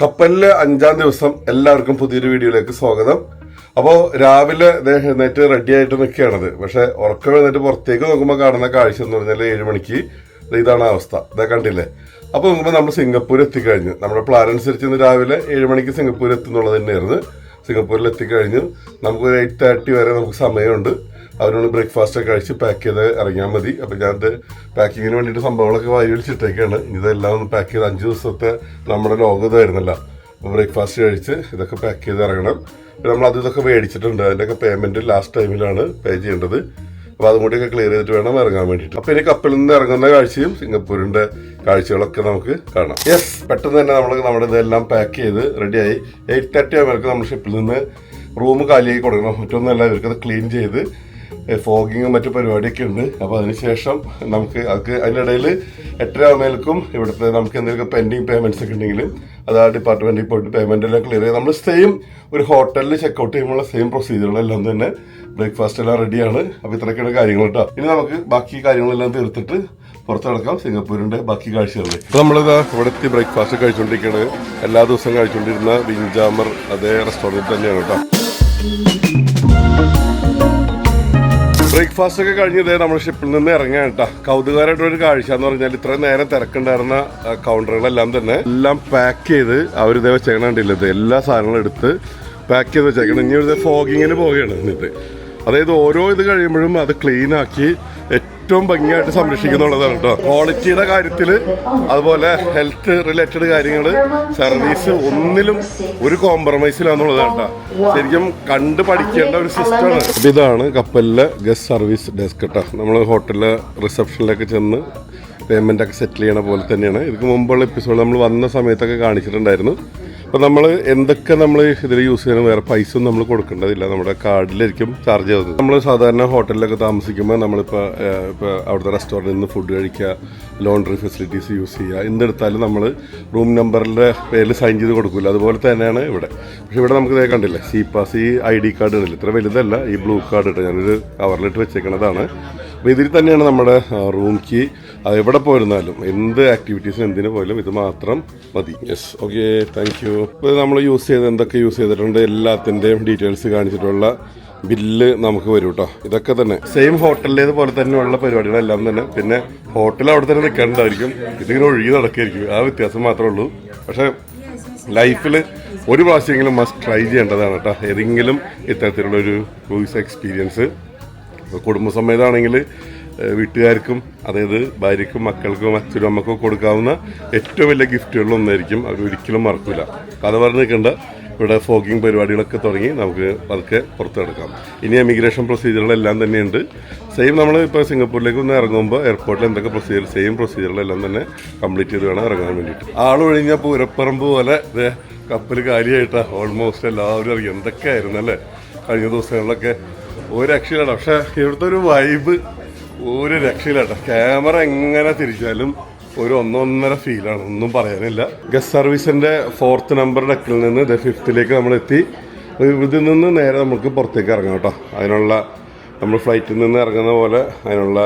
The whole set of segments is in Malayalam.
കപ്പലിലെ അഞ്ചാം ദിവസം എല്ലാവർക്കും പുതിയൊരു വീഡിയോയിലേക്ക് സ്വാഗതം. അപ്പോൾ രാവിലെ എഴുന്നേറ്റ് റെഡി ആയിട്ട് നിൽക്കുകയാണത് പക്ഷെ ഉറക്കം എഴുന്നേറ്റ് പുറത്തേക്ക് നോക്കുമ്പോൾ കാണുന്ന കാഴ്ച എന്ന് പറഞ്ഞാൽ ഏഴ് മണിക്ക്. ഇതാണ് അവസ്ഥ. ഇതാ കണ്ടില്ലേ? അപ്പോൾ നോക്കുമ്പോൾ നമ്മൾ സിംഗപ്പൂർ എത്തിക്കഴിഞ്ഞു. നമ്മുടെ പ്ലാൻ അനുസരിച്ച് ഇന്ന് രാവിലെ ഏഴ് മണിക്ക് സിംഗപ്പൂർ എത്തുന്നുള്ളത് തന്നെയായിരുന്നു. സിംഗപ്പൂരിൽ എത്തിക്കഴിഞ്ഞു. നമുക്ക് ഒരു എയ്റ്റ് തേർട്ടി വരെ നമുക്ക് സമയമുണ്ട്. അവരോട് ബ്രേക്ക്ഫാസ്റ്റ് ഒക്കെ കഴിച്ച് പാക്ക് ചെയ്ത് ഇറങ്ങിയാൽ മതി. അപ്പം അത് പാക്കിങ്ങിന് വേണ്ടിയിട്ട് സംഭവങ്ങളൊക്കെ വാരി വലിച്ചിട്ടേക്കാണ് ഇനി ഇതെല്ലാം ഒന്ന് പാക്ക് ചെയ്ത് അഞ്ച് ദിവസത്തെ നമ്മുടെ ലോങ് ഇതായിരുന്നല്ലോ. അപ്പോൾ ബ്രേക്ക്ഫാസ്റ്റ് കഴിച്ച് ഇതൊക്കെ പാക്ക് ചെയ്ത് ഇറങ്ങണം. നമ്മൾ അത് ഇതൊക്കെ മേടിച്ചിട്ടുണ്ട്. അതിന്റെയൊക്കെ പേയ്മെന്റ് ലാസ്റ്റ് ടൈമിലാണ് പേ ചെയ്യേണ്ടത്. അപ്പോൾ അതും കൂടിയൊക്കെ ക്ലിയർ ചെയ്തിട്ട് വേണം ഇറങ്ങാൻ വേണ്ടിയിട്ട്. അപ്പോൾ ഇനി കപ്പലിൽ നിന്ന് ഇറങ്ങുന്ന കാഴ്ചയും സിംഗപ്പൂരിന്റെ കാഴ്ചകളൊക്കെ നമുക്ക് കാണാം. യെസ് പെട്ടെന്ന് തന്നെ നമ്മൾ നമ്മുടെ ഇതെല്ലാം പാക്ക് ചെയ്ത് റെഡിയായി എയ്റ്റ് തേർട്ടി ആകുമ്പോഴേക്കും നമ്മൾ ഷിപ്പിൽ നിന്ന് റൂം കാലിയായി കൊടുക്കണം. മറ്റൊന്നല്ല ഇവർക്കത് ക്ലീൻ ചെയ്ത് ഫോഗിങ്ങും മറ്റു പരിപാടിയൊക്കെ ഉണ്ട്. അപ്പോൾ അതിനുശേഷം നമുക്ക് അത് അതിനിടയിൽ എട്ടര ആവുന്നതിലേക്കും ഇവിടുത്തെ നമുക്ക് എന്തെങ്കിലും പെൻഡിങ് പേയ്മെന്റ്സ് ഒക്കെ ഉണ്ടെങ്കിൽ അത് ആ ഡിപ്പാർട്ട്മെന്റിൽ പോയിട്ട് പേയ്മെന്റ് എല്ലാം ക്ലിയർ ചെയ്ത് നമ്മൾ സെയിം ഒരു ഹോട്ടലിൽ ചെക്കൗട്ട് ചെയ്യുമ്പോൾ സെയിം പ്രൊസീജിയറുകളെല്ലാം തന്നെ ബ്രേക്ക്ഫാസ്റ്റ് എല്ലാം റെഡിയാണ് അപ്പോൾ ഇത്രയൊക്കെയാണ് കാര്യങ്ങൾ കേട്ടോ ഇനി നമുക്ക് ബാക്കി കാര്യങ്ങളെല്ലാം തീർത്തിട്ട് പുറത്തിറക്കാം സിംഗപ്പൂരിന്റെ ബാക്കി കാഴ്ചകളിൽ ഇപ്പൊ നമ്മളിതാ ഇവിടുത്തെ ബ്രേക്ക്ഫാസ്റ്റ് കഴിച്ചുകൊണ്ടിരിക്കുന്നത് എല്ലാ ദിവസവും കഴിച്ചുകൊണ്ടിരുന്ന വിഞ്ചാമർ അതേ റെസ്റ്റോറന്റ് തന്നെയാണ് കേട്ടോ ബ്രേക്ക്ഫാസ്റ്റ് ഒക്കെ കഴിഞ്ഞത് നമ്മൾ ഷിപ്പിൽ നിന്ന് ഇറങ്ങാൻ കേട്ടോ കൗതുകാരായിട്ട് ഒരു കാഴ്ച എന്ന് പറഞ്ഞാൽ ഇത്രയും നേരം തിരക്കുണ്ടായിരുന്ന കൗണ്ടറുകളെല്ലാം തന്നെ എല്ലാം പാക്ക് ചെയ്ത് വെച്ചേക്കണ കണ്ടില്ല? ഇത് എല്ലാ സാധനങ്ങളും എടുത്ത് പാക്ക് ചെയ്ത് വെച്ചേക്കണം. ഇനി ഒരു ഫോഗിങ്ങിന് പോവുകയാണ് ഇത് അതായത് ഓരോ ഇത് കഴിയുമ്പോഴും അത് ക്ലീൻ ആക്കി ഏറ്റവും ഭംഗിയായിട്ട് സംരക്ഷിക്കുന്നുള്ളതാണ് കേട്ടോ. ക്വാളിറ്റിയുടെ കാര്യത്തിൽ അതുപോലെ ഹെൽത്ത് റിലേറ്റഡ് കാര്യങ്ങൾ സർവീസ് ഒന്നിലും ഒരു കോംപ്രമൈസിലാന്നുള്ളതാണ് കേട്ടോ. ശരിക്കും കണ്ട് പഠിക്കേണ്ട ഒരു സിസ്റ്റമാണ് ഇതാണ് കപ്പലിലെ ഗസ്റ്റ് സർവീസ് ഡെസ്ക് കേട്ടോ നമ്മൾ ഹോട്ടലിലെ റിസപ്ഷനിലൊക്കെ ചെന്ന് പേയ്മെന്റ് ഒക്കെ സെറ്റിൽ ചെയ്യണ പോലെ തന്നെയാണ്. ഇതിന് മുമ്പുള്ള എപ്പിസോഡ് നമ്മൾ വന്ന സമയത്തൊക്കെ കാണിച്ചിട്ടുണ്ടായിരുന്നു. അപ്പോൾ നമ്മൾ എന്തൊക്കെ നമ്മൾ ഇതിൽ യൂസ് ചെയ്യണം വേറെ പൈസ ഒന്നും നമ്മൾ കൊടുക്കേണ്ടതില്ല. നമ്മുടെ കാർഡിലായിരിക്കും ചാർജ് ചെയ്യുന്നത്. നമ്മൾ സാധാരണ ഹോട്ടലിലൊക്കെ താമസിക്കുമ്പോൾ നമ്മളിപ്പോൾ ഇപ്പോൾ അവിടുത്തെ റെസ്റ്റോറന്റിൽ നിന്ന് ഫുഡ് കഴിക്കുക ലോണ്ടറി ഫെസിലിറ്റീസ് യൂസ് ചെയ്യുക എന്തെടുത്താലും നമ്മൾ റൂം നമ്പറിന്റെ പേരിൽ സൈൻ ചെയ്ത് കൊടുക്കില്ല അതുപോലെ തന്നെയാണ് ഇവിടെ. പക്ഷേ ഇവിടെ നമുക്ക് കണ്ടില്ലേ സി പാസ് ഈ ഐ ഡി കാർഡ് ഉണ്ടല്ലോ ഇത്ര വലുതല്ല ഈ ബ്ലൂ കാർഡ് ഇട്ട് ഞാനൊരു കവറിലിട്ട് വെച്ചേക്കണതാണ്. അപ്പോൾ ഇതിൽ തന്നെയാണ് നമ്മുടെ റൂം കീ എവിടെ പോയിരുന്നാലും എന്ത് ആക്ടിവിറ്റീസിന് എന്തിനു പോയാലും ഇത് മാത്രം മതി. യെസ് ഓക്കെ താങ്ക് യു ഇപ്പോൾ നമ്മൾ യൂസ് ചെയ്ത് എന്തൊക്കെ യൂസ് ചെയ്തിട്ടുണ്ട് എല്ലാത്തിന്റെയും ഡീറ്റെയിൽസ് കാണിച്ചിട്ടുള്ള ബില്ല് നമുക്ക് വരും കേട്ടോ ഇതൊക്കെ തന്നെ. സെയിം ഹോട്ടലിലേത് പോലെ തന്നെയുള്ള പരിപാടികളെല്ലാം തന്നെ. പിന്നെ ഹോട്ടൽ അവിടെ തന്നെ നിൽക്കേണ്ടതായിരിക്കും. ഇതിങ്ങനെ ഒഴുകി നടക്കായിരിക്കും ആ വ്യത്യാസം മാത്രമേ ഉള്ളൂ. പക്ഷേ ലൈഫിൽ ഒരു പ്രാവശ്യമെങ്കിലും മസ്റ്റ് ട്രൈ ചെയ്യേണ്ടതാണ് കേട്ടോ ഏതെങ്കിലും ഇത്തരത്തിലുള്ള ഒരു ക്രൂയിസ് എക്സ്പീരിയൻസ് ഇപ്പോൾ കുടുംബസമേതമാണെങ്കിൽ ഏഹ് വീട്ടുകാർക്കും അതായത് ഭാര്യയ്ക്കും മക്കൾക്കും അച്ഛനും അമ്മക്കും കൊടുക്കാവുന്ന ഏറ്റവും വലിയ ഗിഫ്റ്റുകളിൽ ഒന്നായിരിക്കും. അവർ ഒരിക്കലും മറക്കില്ല കഥ പറഞ്ഞു നിൽക്കേണ്ട. ഇവിടെ ഫോഗിങ് പരിപാടികളൊക്കെ തുടങ്ങി നമുക്ക് പതുക്കെ പുറത്തെടുക്കാം ഇനി എമിഗ്രേഷൻ പ്രൊസീജിയറുകളെല്ലാം തന്നെയുണ്ട്. സെയിം നമ്മൾ ഇപ്പോൾ സിംഗപ്പൂരിലേക്ക് ഒന്ന് ഇറങ്ങുമ്പോൾ എയർപോർട്ടിൽ എന്തൊക്കെ പ്രൊസീജിയർ സെയിം പ്രൊസീജിയറുകളെല്ലാം തന്നെ കംപ്ലീറ്റ് ചെയ്ത് വേണം ഇറങ്ങാൻ വേണ്ടിയിട്ട്. ആൾ ഒഴിഞ്ഞ പൂരപ്പറമ്പ് പോലെ കപ്പൽ കാര്യമായിട്ടാണ് ഓൾമോസ്റ്റ് എല്ലാവരും ഇറങ്ങി. എന്തൊക്കെയായിരുന്നു അല്ലേ? കഴിഞ്ഞ ദിവസങ്ങളിലൊക്കെ ഒരു രക്ഷയിലാണ് പക്ഷെ ഇവിടുത്തെ ഒരു വൈബ് ഒരു രക്ഷയിലാണ് ക്യാമറ എങ്ങനെ തിരിച്ചാലും ഒരു ഒന്നൊന്നര ഫീലാണ് ഒന്നും പറയാനില്ല. ഗസ്റ്റ് സർവീസിന്റെ ഫോർത്ത് നമ്പർ ഡെക്കിൽ നിന്ന് ഇത് ഫിഫ്ത്തിലേക്ക് നമ്മൾ എത്തി. ഇതിൽ നിന്ന് നേരെ നമുക്ക് പുറത്തേക്ക് ഇറങ്ങാം കേട്ടോ. അതിനുള്ള നമ്മൾ ഫ്ലൈറ്റിൽ നിന്ന് ഇറങ്ങുന്ന പോലെ അതിനുള്ള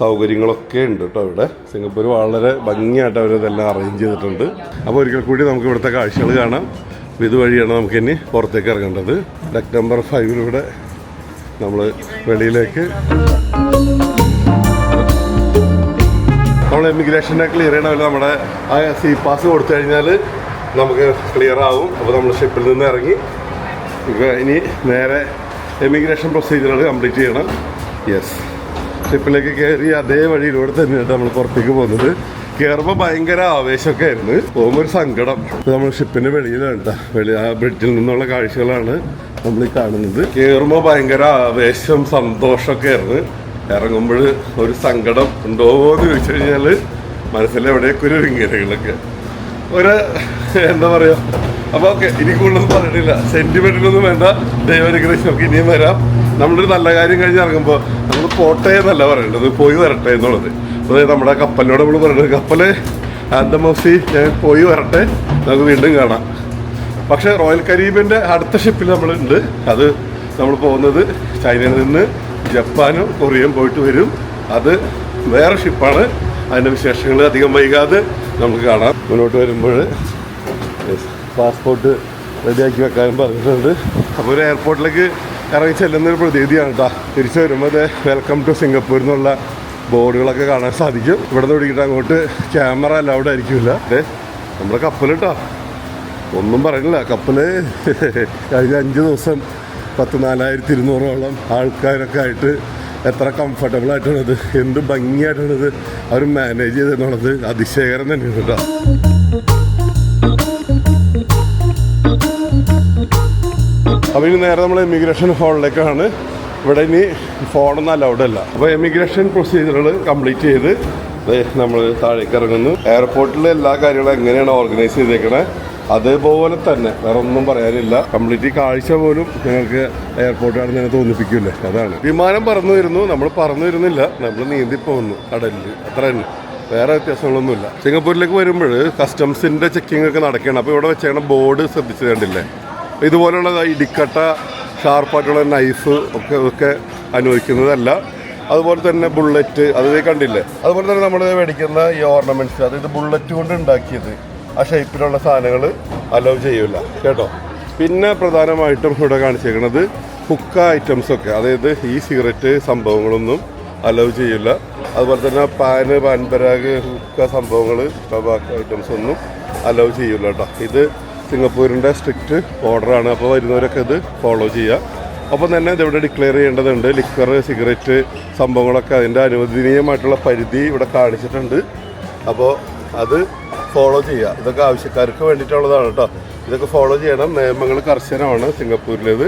സൗകര്യങ്ങളൊക്കെ ഉണ്ട് കേട്ടോ ഇവിടെ. സിംഗപ്പൂർ വളരെ ഭംഗിയായിട്ട് അവരിതെല്ലാം അറേഞ്ച് ചെയ്തിട്ടുണ്ട്. അപ്പോൾ ഒരിക്കൽ കൂടി നമുക്ക് ഇവിടുത്തെ കാഴ്ചകൾ കാണാം. ഇതുവഴിയാണ് നമുക്ക് ഇനി പുറത്തേക്ക് ഇറങ്ങേണ്ടത്. ഡെക്ക് നമ്പർ ഫൈവിലൂടെ നമ്മൾ വെളിയിലേക്ക്. നമ്മൾ ഇമിഗ്രേഷനെ ക്ലിയർ ചെയ്യണമല്ലോ. നമ്മുടെ ആ സി പാസ് കൊടുത്തു കഴിഞ്ഞാൽ നമുക്ക് ക്ലിയർ ആവും. അപ്പോൾ നമ്മൾ ഷിപ്പിൽ നിന്ന് ഇറങ്ങി. ഇനി നേരെ എമിഗ്രേഷൻ പ്രൊസീജിയറുകൾ കംപ്ലീറ്റ് ചെയ്യണം. യെസ് ഷിപ്പിലേക്ക് കയറി അതേ വഴിയിലൂടെ തന്നെയാണ് നമ്മൾ പുറത്തേക്ക് പോകുന്നത്. കയറുമ്പോൾ ഭയങ്കര ആവേശമൊക്കെ ആയിരുന്നു. പോകുമ്പോൾ സങ്കടം. നമ്മൾ ഷിപ്പിന്റെ വെളിയിലാണ് ട്ടോ. വെളി ആ ബ്രിഡ്ജിൽ നിന്നുള്ള കാഴ്ചകളാണ് നമ്മൾ കാണുന്നത്. കയറുമ്പോൾ ഭയങ്കര ആവേശം സന്തോഷമൊക്കെ ആയിരുന്നു. ഇറങ്ങുമ്പോൾ ഒരു സങ്കടം ഉണ്ടോ എന്ന് ചോദിച്ചു കഴിഞ്ഞാൽ മനസ്സിലെവിടെയൊക്കെ ഒരു വിങ്ങലുകളൊക്കെ ഒരു എന്താ പറയാ. അപ്പോൾ ഓക്കെ ഇനി കൂടുതലൊന്നും പറയണില്ല സെന്റിമെന്റിലൊന്നും വേണ്ട. ദൈവാനുഗ്രഹിച്ച് നമുക്ക് ഇനിയും വരാം. നമ്മളൊരു നല്ല കാര്യം കഴിഞ്ഞ് ഇറങ്ങുമ്പോൾ നമ്മൾ പോട്ടെ എന്നല്ല പറയേണ്ടത്. പോയി വരട്ടെ എന്നുള്ളത്. നമ്മുടെ കപ്പലിനോട് നമ്മൾ പറഞ്ഞു കപ്പൽ ആന്തമോസി ഞാൻ പോയി വരട്ടെ. നമുക്ക് വീണ്ടും കാണാം. പക്ഷെ റോയൽ കരീബിന്റെ അടുത്ത ഷിപ്പിൽ നമ്മളുണ്ട്. അത് നമ്മൾ പോകുന്നത് ചൈനയിൽ നിന്ന് ജപ്പാനും കൊറിയയും പോയിട്ട് വരും. അത് വേറെ ഷിപ്പാണ്. അതിന്റെ വിശേഷങ്ങൾ അധികം വൈകാതെ നമുക്ക് കാണാം. മുന്നോട്ട് വരുമ്പോൾ പാസ്പോർട്ട് റെഡിയാക്കി വെക്കാനും പറഞ്ഞിട്ടുണ്ട്. അപ്പോൾ ഒരു എയർപോർട്ടിലേക്ക് ഇറങ്ങി ചെല്ലുന്നൊരു പ്രതീതിയാണ് കേട്ടോ തിരിച്ചു വരുമ്പോൾ വെൽക്കം ടു സിംഗപ്പൂർ എന്നുള്ള ബോർഡുകളൊക്കെ കാണാൻ സാധിക്കും. ഇവിടെ നിന്ന് അങ്ങോട്ട് ക്യാമറ അലൗഡ് ആയിരിക്കില്ല. നമ്മുടെ കപ്പൽ കേട്ടോ ഒന്നും പറയുന്നില്ല കപ്പൽ കഴിഞ്ഞ അഞ്ച് ദിവസം പത്ത് നാലായിരത്തി ഇരുന്നൂറോളം ആൾക്കാരൊക്കെ ആയിട്ട് എത്ര കംഫർട്ടബിൾ ആയിട്ടുള്ളത് എന്ത് ഭംഗിയായിട്ടുള്ളത് അവർ മാനേജ് ചെയ്തെന്നുള്ളത് അതിശയകരം തന്നെയാണ് കേട്ടോ. അപ്പോൾ ഇനി നേരെ നമ്മൾ ഇമിഗ്രേഷൻ ഹാളിലേക്കാണ് ഇവിടെ ഇനി ഫോണൊന്നും അലൗഡ് അല്ല. അപ്പോൾ എമിഗ്രേഷൻ പ്രൊസീജിയറുകൾ കംപ്ലീറ്റ് ചെയ്ത് നമ്മൾ താഴേക്ക് ഇറങ്ങുന്നു. എയർപോർട്ടിലെ എല്ലാ കാര്യങ്ങളും എങ്ങനെയാണ് ഓർഗനൈസ് ചെയ്തേക്കണേ? അതേപോലെ തന്നെ വേറെ ഒന്നും പറയാനില്ല. കംപ്ലീറ്റ് കാഴ്ച പോലും ഞങ്ങൾക്ക് എയർപോർട്ടാണെന്ന് തന്നെ തോന്നിപ്പിക്കൂല്ലേ? അതാണ്. വിമാനം പറന്നു വരുന്നു. നമ്മൾ പറന്നു വരുന്നില്ല. നമ്മൾ നീന്തി പോകുന്നു. കടലിൽ അത്ര തന്നെ. വേറെ വ്യത്യാസങ്ങളൊന്നുമില്ല. സിംഗപ്പൂരിലേക്ക് വരുമ്പോൾ കസ്റ്റംസിന്റെ ചെക്കിംഗ് ഒക്കെ നടക്കുകയാണ്. അപ്പോൾ ഇവിടെ വെച്ചേക്കണ ബോർഡ് ശ്രദ്ധിച്ചു കണ്ടില്ലേ? ഇതുപോലുള്ള ഇടിക്കട്ട ഷാർപ്പായിട്ടുള്ള നൈഫ് ഒക്കെ ഒക്കെ അനുവദിക്കുന്നതല്ല. അതുപോലെ തന്നെ ബുള്ളറ്റ് അത് കണ്ടില്ലേ? അതുപോലെ തന്നെ നമ്മൾ മേടിക്കുന്ന ഈ ഓർണമെന്റ്സ് അതായത് ബുള്ളറ്റ് കൊണ്ട് ഉണ്ടാക്കിയത്. ആ ഷേപ്പിലുള്ള സാധനങ്ങൾ അലോ ചെയ്യില്ല കേട്ടോ? പിന്നെ പ്രധാനമായിട്ടും ഇവിടെ കാണിച്ചേക്കുന്നത് ഹുക്ക ഐറ്റംസ് ഒക്കെ. അതായത് ഈ സിഗരറ്റ് സംഭവങ്ങളൊന്നും അലോ ചെയ്യില്ല അതുപോലെ തന്നെ പാന് പാൻപരാഗ് ഹുക്ക സംഭവങ്ങൾ ടൊബാക്കോ ഐറ്റംസ് ഒന്നും അലോ ചെയ്യില്ല കേട്ടോ. ഇത് സിംഗപ്പൂരിന്റെ സ്ട്രിക്റ്റ് ഓർഡറാണ്. അപ്പോൾ വരുന്നവരൊക്കെ ഇത് ഫോളോ ചെയ്യുക. അപ്പം തന്നെ ഇതിവിടെ ഡിക്ലെയർ ചെയ്യേണ്ടതുണ്ട്. ലിക്വർ സിഗരറ്റ് സംഭവങ്ങളൊക്കെ അതിന്റെ അനുവദനീയമായിട്ടുള്ള പരിധി ഇവിടെ കാണിച്ചിട്ടുണ്ട്. അപ്പോൾ അത് ഫോളോ ചെയ്യുക. ഇതൊക്കെ ആവശ്യക്കാർക്ക് വേണ്ടിയിട്ടുള്ളതാണ് കേട്ടോ. ഇതൊക്കെ ഫോളോ ചെയ്യണം. നിയമങ്ങൾ കർശനമാണ് സിംഗപ്പൂരിലേത്.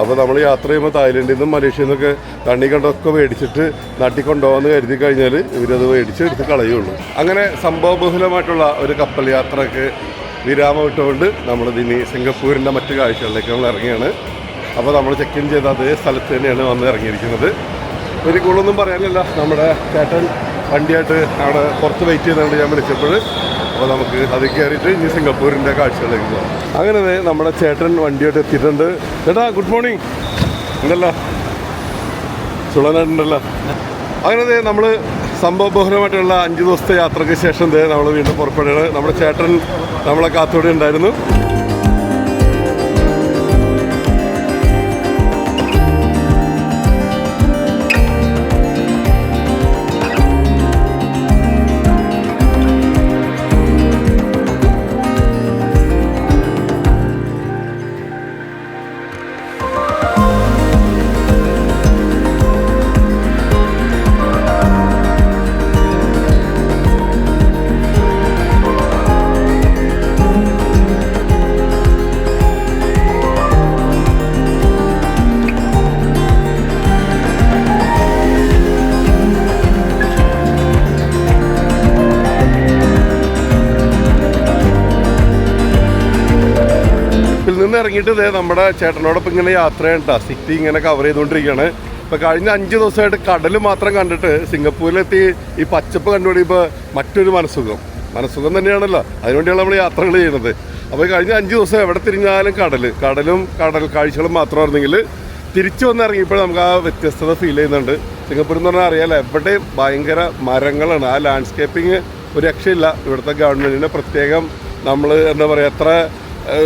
അപ്പോൾ നമ്മൾ യാത്ര ചെയ്യുമ്പോൾ തായ്ലൻഡിൽ നിന്നും മലേഷ്യയിൽ നിന്നൊക്കെ കണ്ണി കണ്ടൊക്കെ മേടിച്ചിട്ട് നാട്ടിൽ കൊണ്ടുപോകാമെന്ന് കരുതി കഴിഞ്ഞാൽ ഇവരത് മേടിച്ച് എടുത്ത് കളയുള്ളൂ. അങ്ങനെ സംഭവബഹുലമായിട്ടുള്ള ഒരു കപ്പൽ യാത്രയ്ക്ക് വിരാമം ഇട്ടുകൊണ്ട് നമ്മളിതിനി സിംഗപ്പൂരിന്റെ മറ്റു കാഴ്ചകളിലേക്ക് നമ്മൾ ഇറങ്ങിയാണ്. അപ്പോൾ നമ്മൾ ചെക്ക് ഇൻ ചെയ്ത അതേ സ്ഥലത്ത് തന്നെയാണ് വന്ന് ഇറങ്ങിയിരിക്കുന്നത്. ഒരു കൂടുതലൊന്നും പറയാനില്ല നമ്മുടെ ചേട്ടൻ വണ്ടിയായിട്ട് അവിടെ പുറത്ത് വെയിറ്റ് ചെയ്തുകൊണ്ട് ഞാൻ വിളിച്ചപ്പോൾ അപ്പോൾ നമുക്ക് അത് കയറിയിട്ട് ഇനി സിംഗപ്പൂരിന്റെ കാഴ്ചകളിലേക്ക് പോകാം. അങ്ങനെ നമ്മുടെ ചേട്ടൻ വണ്ടിയായിട്ട് എത്തിയിട്ടുണ്ട്. ചേട്ടാ ഗുഡ് മോർണിംഗ് ഉണ്ടല്ലോ. സുളനായിട്ടുണ്ടല്ലോ അങ്ങനെ നമ്മൾ സംഭവബഹുലമായിട്ടുള്ള അഞ്ച് ദിവസത്തെ യാത്രയ്ക്ക് ശേഷം നമ്മൾ വീണ്ടും പുറപ്പെടുകയാണ്. നമ്മുടെ ചേട്ടൻ നമ്മളെ കാത്തോടെ ഉണ്ടായിരുന്നു. ഇറങ്ങിയിട്ട് ഇതേ നമ്മുടെ ചേട്ടനോടൊപ്പം ഇങ്ങനെ യാത്ര ചെയ്യണ്ട സിറ്റി ഇങ്ങനെ കവർ ചെയ്തുകൊണ്ടിരിക്കുകയാണ്. ഇപ്പൊ കഴിഞ്ഞ അഞ്ച് ദിവസമായിട്ട് കടൽ മാത്രം കണ്ടിട്ട് സിംഗപ്പൂരിലെത്തി ഈ പച്ചപ്പ് കണ്ടുപിടിയപ്പോൾ മറ്റൊരു മനസ്സുഖം. മനസ്സുഖം തന്നെയാണല്ലോ. അതിനുവേണ്ടിയാണ് നമ്മൾ യാത്രകൾ ചെയ്യുന്നത്. അപ്പോൾ കഴിഞ്ഞ അഞ്ച് ദിവസം എവിടെ തിരിഞ്ഞാലും കടൽ. കടലും കടൽ കാഴ്ചകളും മാത്രമായിരുന്നെങ്കിൽ തിരിച്ചു വന്നിറങ്ങിയപ്പോൾ നമുക്ക് ആ വ്യത്യസ്തത ഫീൽ ചെയ്യുന്നുണ്ട്. സിംഗപ്പൂർ എന്ന് പറഞ്ഞാൽ അറിയാലോ എവിടെയും ഭയങ്കര മരങ്ങളാണ്. ആ ലാൻഡ്സ്കേപ്പിംഗ് ഒരു രക്ഷയില്ല. ഇവിടുത്തെ ഗവൺമെന്റിന് പ്രത്യേകം നമ്മൾ എന്താ പറയുക എത്ര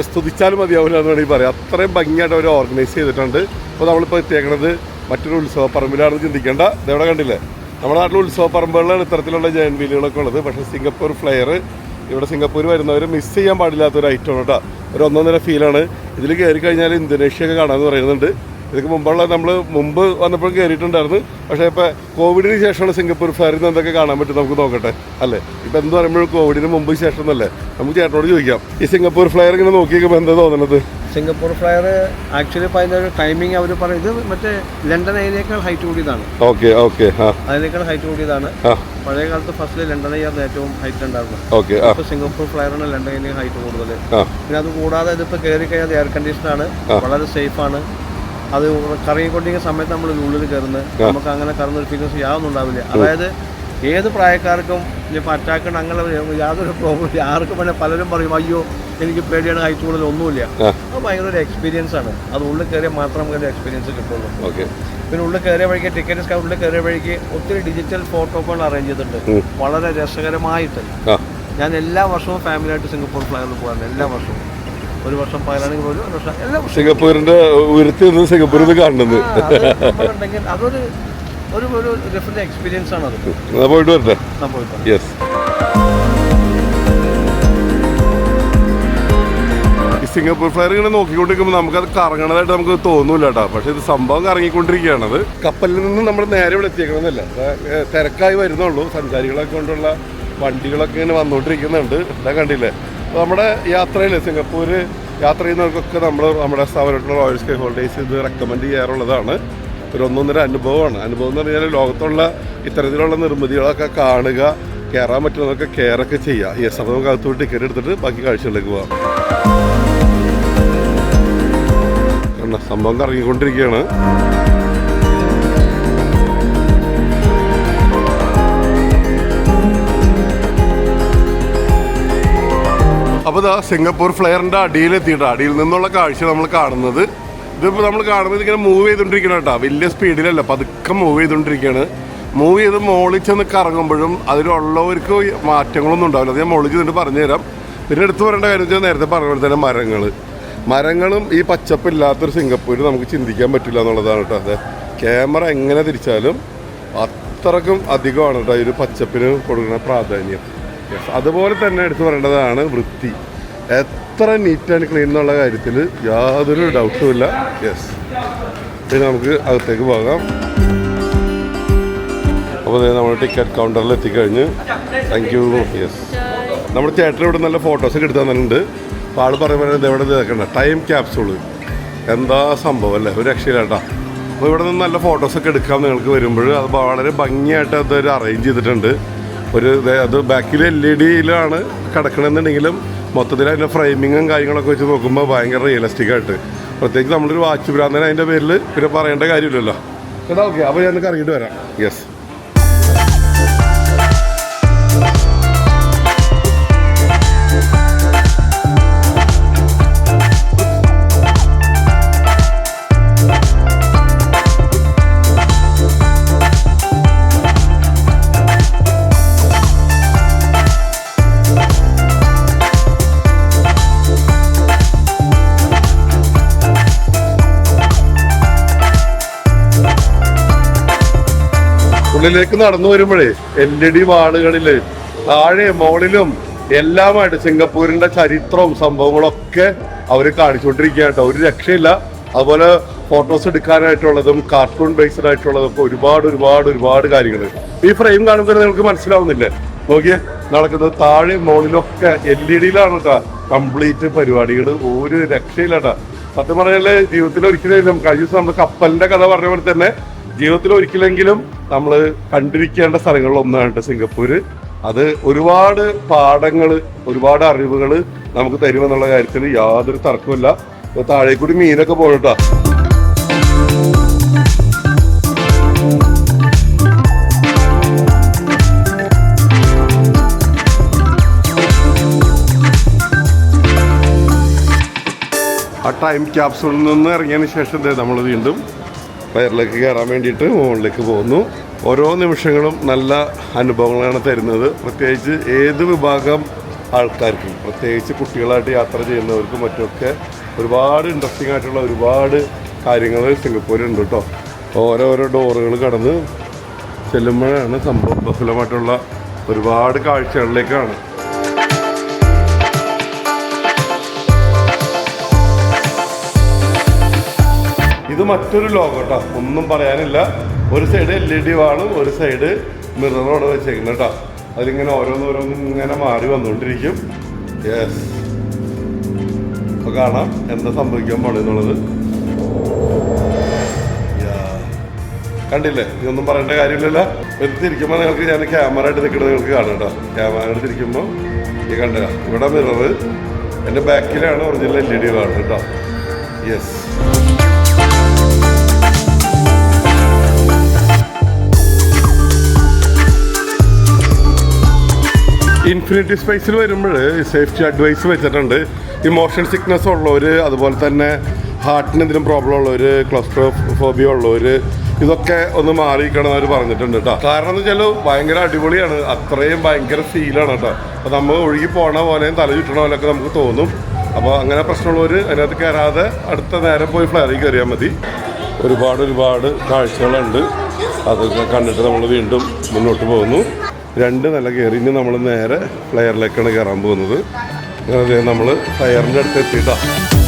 സ്തുതിച്ചാലും മതിയാവില്ല എന്ന് വേണമെങ്കിൽ പറയാം. അത്രയും ഭംഗിയായിട്ട് അവർ ഓർഗനൈസ് ചെയ്തിട്ടുണ്ട്. അപ്പോൾ നമ്മളിപ്പോൾ എത്തിയേക്കുന്നത് മറ്റൊരു ഉത്സവ പറമ്പിലാണെന്ന് ചിന്തിക്കേണ്ട ഇതെവിടെ കണ്ടില്ലേ? നമ്മുടെ നാട്ടിൽ ഉത്സവ പറമ്പുകളിലാണ് ഇത്തരത്തിലുള്ള ജയൻ വീലുകളൊക്കെ ഉള്ളത്. പക്ഷേ സിംഗപ്പൂർ ഫ്ലെയർ ഇവിടെ സിംഗപ്പൂർ വരുന്നവർ മിസ് ചെയ്യാൻ പാടില്ലാത്തൊരു ഐറ്റമാണ് കേട്ടോ. ഒരു ഒന്നൊന്നര ഫീലാണ് ഇതിൽ കയറി കഴിഞ്ഞാൽ ഇന്തോനേഷ്യ ഒക്കെ കാണാമെന്ന് പറയുന്നുണ്ട്. ഇതൊക്കെ മുമ്പുള്ള നമ്മൾ മുമ്പ് വന്നപ്പോഴും കയറിയിട്ടുണ്ടായിരുന്നു പക്ഷേ ഇപ്പോൾ കോവിഡിന് ശേഷമുള്ള സിംഗപ്പൂർ ഫെയറിൽ എന്തൊക്കെ കാണാൻ പറ്റും നമുക്ക് നോക്കട്ടെ അല്ലേ? ഇപ്പം എന്ത് പറയുമ്പോഴും കോവിഡിന് മുമ്പ് ശേഷം എന്നല്ലേ നമുക്ക് ചേട്ടനോട് ചോദിക്കാം ഈ സിംഗപ്പൂർ ഫ്ലയർ ഇങ്ങനെ നോക്കിയപ്പോൾ എന്താ തോന്നുന്നത് സിംഗപ്പൂർ ഫ്ലയർ ആക്ച്വലി പറയുന്ന ഒരു ടൈമിംഗ് അവർ പറയുന്നത് മറ്റേ ലണ്ടൻ അതിനേക്കാൾ ഹൈറ്റ് കൂടിയതാണ്. ഓക്കെ ഓക്കെ അതിനേക്കാൾ ഹൈറ്റ് കൂടിയതാണ്. പഴയ കാലത്ത് ഫസ്റ്റ് ലണ്ടൻ ആയിരുന്നു ഏറ്റവും ഹൈറ്റ് ഉണ്ടായിരുന്നു ഓക്കെ ഇപ്പോൾ സിംഗപ്പൂർ ഫ്ലയറാണ് ലണ്ടനിൽ ഹൈറ്റ് കൂടുതൽ പിന്നെ അത് കൂടാതെ ഇതിപ്പോൾ കയറി കഴിഞ്ഞാൽ എയർ കണ്ടീഷൻ ആണ്. വളരെ സേഫാണ് അത് കറങ്ങിക്കൊണ്ടിരിക്കുന്ന സമയത്ത് നമ്മൾ ഉള്ളിൽ കയറുന്നത്. നമുക്ക് അങ്ങനെ കറന്ന ഒരു ഫീലിങ്സ് യാതൊന്നും ഉണ്ടാവില്ല അതായത് ഏത് പ്രായക്കാർക്കും ഇപ്പം അറ്റാക്ക് അങ്ങനെ യാതൊരു പ്രോബ്ലം ആർക്കും വേണേൽ പലരും പറയും അയ്യോ എനിക്ക് പേടിയാണ് ഹൈറ്റ് കൂടുതൽ ഒന്നുമില്ല. അത് ഭയങ്കര ഒരു എക്സ്പീരിയൻസ് ആണ്. അത് ഉള്ളിൽ കയറിയാൽ മാത്രം നമുക്ക് എക്സ്പീരിയൻസ് കിട്ടുള്ളൂ. ഓക്കെ. പിന്നെ ഉള്ളിൽ കയറിയ വഴിക്ക് ടിക്കറ്റ് ഉള്ളിൽ കയറിയ വഴിക്ക് ഒത്തിരി ഡിജിറ്റൽ ഫോട്ടോകൾ അറേഞ്ച് ചെയ്തിട്ടുണ്ട്. വളരെ രസകരമായിട്ട്. ഞാൻ എല്ലാ വർഷവും ഫാമിലിയായിട്ട് സിംഗപ്പൂർ ഫ്ലൈറിൽ പോകാറുണ്ട് എല്ലാ വർഷവും. ഒരു വർഷം പകലാണെങ്കിൽ പോലും ഒരു വർഷം എല്ലാ സിംഗപ്പൂരിന്റെ ഉയരത്തിൽ നിന്ന് സിംഗപ്പൂരിൽ നിന്ന് കാണുന്നത്. അതൊരു ഒരു ഒരു എക്സ്പീരിയൻസ് ആണ് അത്. പോയിട്ട് വരട്ടെ? യെസ് സിംഗപ്പൂർ ഫ്ലയർ ഇങ്ങനെ നോക്കിക്കൊണ്ടിരിക്കുമ്പോൾ നമുക്കത് കറങ്ങണതായിട്ട് നമുക്ക് തോന്നൂല കേട്ടോ പക്ഷെ ഇത് സംഭവം കറങ്ങിക്കൊണ്ടിരിക്കുകയാണ് അത് കപ്പലിൽ നിന്ന് നമ്മൾ നേരെ ഇവിടെ എത്തിയേക്കണമെന്നല്ല. തിരക്കായി വരുന്നുള്ളൂ. സഞ്ചാരികളൊക്കെ കൊണ്ടുള്ള വണ്ടികളൊക്കെ ഇങ്ങനെ വന്നുകൊണ്ടിരിക്കുന്നുണ്ട് ഇതാ കണ്ടില്ലേ? നമ്മുടെ യാത്രയിൽ സിംഗപ്പൂർ യാത്ര ചെയ്യുന്നവർക്കൊക്കെ നമ്മൾ നമ്മുടെ സ്ഥാപനമായിട്ടുള്ള റോയൽ സ്കൈ ഹോളിഡേയ്സ് ഇത് റെക്കമെൻഡ് ചെയ്യാറുള്ളതാണ്. ഒരു ഒന്നൊന്നര അനുഭവമാണ്. അനുഭവം എന്ന് പറഞ്ഞാൽ ലോകത്തുള്ള ഇത്തരത്തിലുള്ള നിർമ്മിതികളൊക്കെ കാണുക കയറാൻ പറ്റുന്നതൊക്കെ കെയറൊക്കെ ചെയ്യുക ഈ സമയം നമുക്ക് അകത്തോട്ട് ടിക്കറ്റ് എടുത്തിട്ട് ബാക്കി കാഴ്ചകളിലേക്ക് പോകാം കണ്ടോ, സംഭവം കറങ്ങിക്കൊണ്ടിരിക്കുകയാണ്. അപ്പോൾ ഇതാ സിംഗപ്പൂർ ഫ്ലെയറിന്റെ അടിയിലെത്തിയിട്ട് അടിയിൽ നിന്നുള്ള കാഴ്ച നമ്മൾ കാണുന്നത്. ഇതിപ്പോൾ നമ്മൾ കാണുന്നത് ഇങ്ങനെ മൂവ് ചെയ്തുകൊണ്ടിരിക്കണം കേട്ടോ. വലിയ സ്പീഡിലല്ല പതുക്കെ മൂവ് ചെയ്തുകൊണ്ടിരിക്കുകയാണ് മൂവ് ചെയ്ത് മോളിൽ ചെന്ന് കറങ്ങുമ്പോഴും അതിലുള്ളവർക്ക് മാറ്റങ്ങളൊന്നും ഉണ്ടാവില്ല. അത് ഞാൻ മോളിൽ ചെന്നിട്ട് പറഞ്ഞുതരാം. പിന്നെ എടുത്തു പറയേണ്ട കാര്യം വെച്ചാൽ നേരത്തെ പറഞ്ഞ പോലെ തന്നെ മരങ്ങൾ മരങ്ങളും ഈ പച്ചപ്പില്ലാത്തൊരു സിംഗപ്പൂർ നമുക്ക് ചിന്തിക്കാൻ പറ്റില്ല എന്നുള്ളതാണ് കേട്ടോ. അതെ ക്യാമറ എങ്ങനെ തിരിച്ചാലും അത്രക്കും അധികമാണ് കേട്ടോ ഈ ഒരു പച്ചപ്പിന് കൊടുക്കുന്ന പ്രാധാന്യം. അതുപോലെ തന്നെ എടുത്തു പറയേണ്ടതാണ് വൃത്തി. എത്ര നീറ്റ് ആൻഡ് ക്ലീൻ എന്നുള്ള കാര്യത്തിൽ യാതൊരു ഡൗട്ടും ഇല്ല. യെസ് പിന്നെ നമുക്ക് അകത്തേക്ക് പോകാം. അപ്പോൾ നമ്മൾ ടിക്കറ്റ് കൗണ്ടറിൽ എത്തിക്കഴിഞ്ഞ്. താങ്ക് യു യെസ് നമ്മുടെ ചേട്ടൻ ഇവിടെ നല്ല ഫോട്ടോസൊക്കെ എടുത്തു തന്നിട്ടുണ്ട്. അപ്പോൾ ആൾ പറയുമ്പോൾ എവിടെ ഇതാക്കണ്ട ടൈം ക്യാപ്സൂൾ എന്താ സംഭവം അല്ലേ? ഒരു രക്ഷയില്ലാട്ടാ അപ്പോൾ ഇവിടെ നിന്ന് നല്ല ഫോട്ടോസൊക്കെ എടുക്കാം നിങ്ങൾക്ക് വരുമ്പോൾ. അത് വളരെ ഭംഗിയായിട്ട് അതൊരു അറേഞ്ച് ചെയ്തിട്ടുണ്ട്. ഒരു അത് ബാക്കിൽ എൽ ഇ ഡിയിലാണ് കിടക്കണമെന്നുണ്ടെങ്കിലും മൊത്തത്തിൽ അതിന്റെ ഫ്രെയിമിങ്ങും കാര്യങ്ങളൊക്കെ വെച്ച് നോക്കുമ്പോൾ ഭയങ്കര റിയലിസ്റ്റിക് ആയിട്ട്. പ്രത്യേകിച്ച് നമ്മളൊരു വാച്ച് ഭ്രാന്തൻ അതിന്റെ പേരിൽ പിന്നെ പറയേണ്ട കാര്യമില്ലല്ലോ. കേട്ടോ ഓക്കെ അപ്പോൾ ഞാൻ കറങ്ങിയിട്ട് വരാം. യെസ് ഉള്ളിലേക്ക് നടന്നു വരുമ്പോഴേ എൽ ഇ ഡി വാളുകളിൽ താഴെ മോളിലും എല്ലാമായിട്ട് സിംഗപ്പൂരിന്റെ ചരിത്രവും സംഭവങ്ങളൊക്കെ അവർ കാണിച്ചുകൊണ്ടിരിക്കുക കേട്ടോ. ഒരു രക്ഷയില്ല. അതുപോലെ ഫോട്ടോസ് എടുക്കാനായിട്ടുള്ളതും കാർട്ടൂൺ ബേസ്ഡ് ആയിട്ടുള്ളതും ഒക്കെ ഒരുപാട് ഒരുപാട് ഒരുപാട് കാര്യങ്ങൾ ഈ ഫ്രെയിം കാണുമ്പോൾ നിങ്ങൾക്ക് മനസ്സിലാവുന്നില്ലേ? നോക്കിയേ നടക്കുന്നത് താഴെ മോളിലൊക്കെ എൽ ഇ ഡിയിലാണ് കേട്ടോ. കംപ്ലീറ്റ് പരിപാടികൾ ഒരു രക്ഷയില്ലാട്ടാ സത്യം പറഞ്ഞാൽ ജീവിതത്തിൽ ഒരിക്കലും കഴിഞ്ഞ ദിവസം നമ്മൾ കപ്പലിന്റെ കഥ പറഞ്ഞ പോലെ തന്നെ ജീവിതത്തിൽ ഒരിക്കലെങ്കിലും നമ്മൾ കണ്ടിരിക്കേണ്ട സ്ഥലങ്ങളിൽ ഒന്നാണ് സിംഗപ്പൂര്. അത് ഒരുപാട് പാഠങ്ങൾ ഒരുപാട് അറിവുകൾ നമുക്ക് തരുമെന്നുള്ള കാര്യത്തിൽ യാതൊരു തർക്കമില്ല താഴെ കൂടി മീനൊക്കെ പോയിട്ടാ ആ ടൈം ക്യാപ്സൂളിൽ നിന്ന് ഇറങ്ങിയതിന് ശേഷം നമ്മൾ വീണ്ടും വയറിലേക്ക് കയറാൻ വേണ്ടിയിട്ട് മുകളിലേക്ക് പോകുന്നു. ഓരോ നിമിഷങ്ങളും നല്ല അനുഭവങ്ങളാണ് തരുന്നത്. പ്രത്യേകിച്ച് ഏത് വിഭാഗം ആൾക്കാർക്കും പ്രത്യേകിച്ച് കുട്ടികളായിട്ട് യാത്ര ചെയ്യുന്നവർക്കും മറ്റുമൊക്കെ ഒരുപാട് ഇൻട്രസ്റ്റിംഗ് ആയിട്ടുള്ള ഒരുപാട് കാര്യങ്ങൾ സിംഗപ്പൂരുണ്ട് കേട്ടോ. ഓരോരോ ഡോറുകൾ കടന്ന് ചെല്ലുമ്പോഴാണ് സംഭവം ബഹുലമായിട്ടുള്ള ഒരുപാട് കാഴ്ചകളിലേക്കാണ് ഇത് മറ്റൊരു ലോകം കേട്ടോ. ഒന്നും പറയാനില്ല. ഒരു സൈഡ് എൽ ഇ ഡി വാളും ഒരു സൈഡ് മിററോടെ വെച്ചേക്കുന്നത് കേട്ടോ. അതിലിങ്ങനെ ഓരോന്നോരോന്നും ഇങ്ങനെ മാറി വന്നുകൊണ്ടിരിക്കും. യെസ് അപ്പൊ കാണാം എന്താ സംഭവിക്കാൻ പാടുന്നുള്ളത് കണ്ടില്ലേ? ഇതൊന്നും പറയേണ്ട കാര്യമില്ലല്ലോ. എടുത്തിരിക്കുമ്പോൾ നിങ്ങൾക്ക് ഞാൻ ക്യാമറ ആയിട്ട് നിൽക്കുന്നത് നിങ്ങൾക്ക് കാണാം കേട്ടോ. ക്യാമറ എടുത്തിരിക്കുമ്പോൾ ഈ കണ്ടോ? ഇവിടെ മിറർ എന്റെ ബാക്കിലാണ് ഒറിജിനൽ എൽ ഇ ഡി കാണുന്നത് കേട്ടോ. യെസ് ഇൻഫിനിറ്റി സ്പേസിൽ വരുമ്പോൾ സേഫ്റ്റി അഡ്വൈസ് വെച്ചിട്ടുണ്ട്. ഈ മോഷൻ സിക്നസ് ഉള്ളവർ അതുപോലെ തന്നെ ഹാർട്ടിന് എന്തെങ്കിലും പ്രോബ്ലം ഉള്ളവർ ക്ലസ്റ്റർ ഫോബിയ ഉള്ളവർ ഇതൊക്കെ ഒന്ന് മാറിയിരിക്കണം അവർ പറഞ്ഞിട്ടുണ്ട് കേട്ടോ. കാരണം എന്ന് വെച്ചാൽ ഭയങ്കര അടിപൊളിയാണ്. അത്രയും ഭയങ്കര ഫീലാണ് കേട്ടോ. അപ്പോൾ നമ്മൾ ഒഴുകി പോണ പോലെയും തല ചുറ്റണ പോലെയൊക്കെ നമുക്ക് തോന്നും. അപ്പോൾ അങ്ങനെ പ്രശ്നമുള്ളവർ അതിനകത്ത് കയറാതെ അടുത്ത നേരം പോയി ഫ്ലയറിൽ കയറിയാൽ മതി. ഒരുപാട് ഒരുപാട് കാഴ്ചകളുണ്ട്. അതൊക്കെ കണ്ടിട്ട് നമ്മൾ വീണ്ടും മുന്നോട്ട് പോകുന്നു. രണ്ട് നില കയറി. ഇനി നമ്മൾ നേരെ ഫ്ലയറിലേക്കാണ് കയറാൻ പോകുന്നത്. നമ്മൾ ഫ്ലയറിന്റെ അടുത്ത് എത്തിയിട്ടാണ്